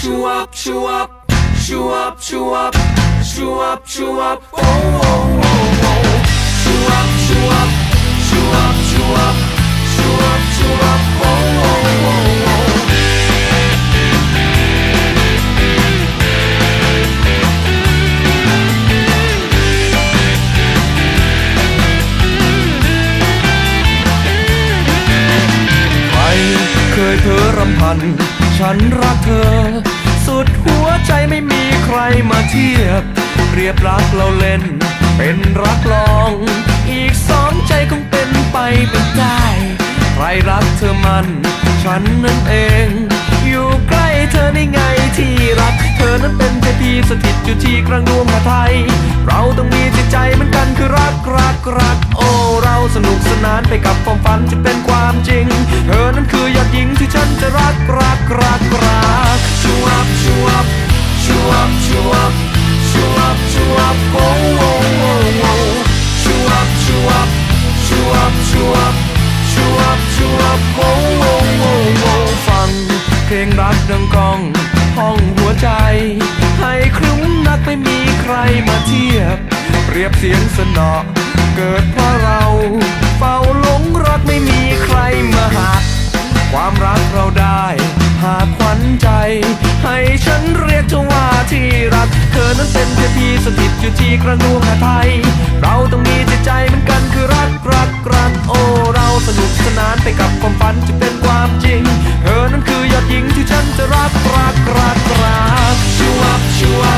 chew up, chew up, chew up, chew up, chew up, chew up, oh, oh, oh, oh. Chew up, chew up, chew up, chew up, chew up, chew up, oh, oh, oh, oh. ใครเคยเพ้อรำพัน ฉันรักเธอ สุดหัวใจไม่มีใครมาเทียบ เรียบรักเราเล่น เป็นรักลอง อีกสองใจคงเป็นไปเป็นได้ ใครรักเธอมัน ฉันนั่นเอง อยู่ใกล้เธอได้ไง ที่รัก เธอนั้นเป็นเทพีสถิตอยู่ที่กลางดวงหาไทย เราต้องมีจิตใจเหมือนกันคือรักรักรัก โอ้ เราสนุกสนานไปกับความฝันจะเป็นความจริง เธอนั้นคือยอดหญิงที่ฉันจะรักรักรักรักชูอัพชูอัพชูอัพชูอัพชูอัพชูอัพโอ้โอ้โอ้โอ้ชูอัพชูอัพชูอัพชูอัพชูอัพชูอัพโอ้โอ้โอ้โอ้ฟังเพลงรักดังกอ เทียบเปรียบเสียงสนอ เกิดเพราะเรา เฝ้าหลงรักไม่มีใครมาหัก ความรักเราได้ หากขวัญใจ ให้ฉันเรียกเธอว่าที่รัก เธอนั้นเป็นเทพีสถิตอยู่ที่กระดวงหาไทย เราต้องมีจิตใจเหมือนกันคือรักรักรักโอ้เราสนุกสนานไปกับความฝันจะเป็นความจริง เธอนั้นคือยอดหญิงที่ฉันจะรักรักรักรักชูอัพชูอัพ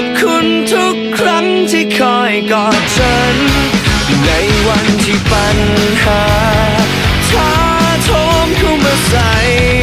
อบคุณทุกครั้งที่คอยกอดฉัน ในวันที่ปัญหาท้าโทมเข้ามาใส่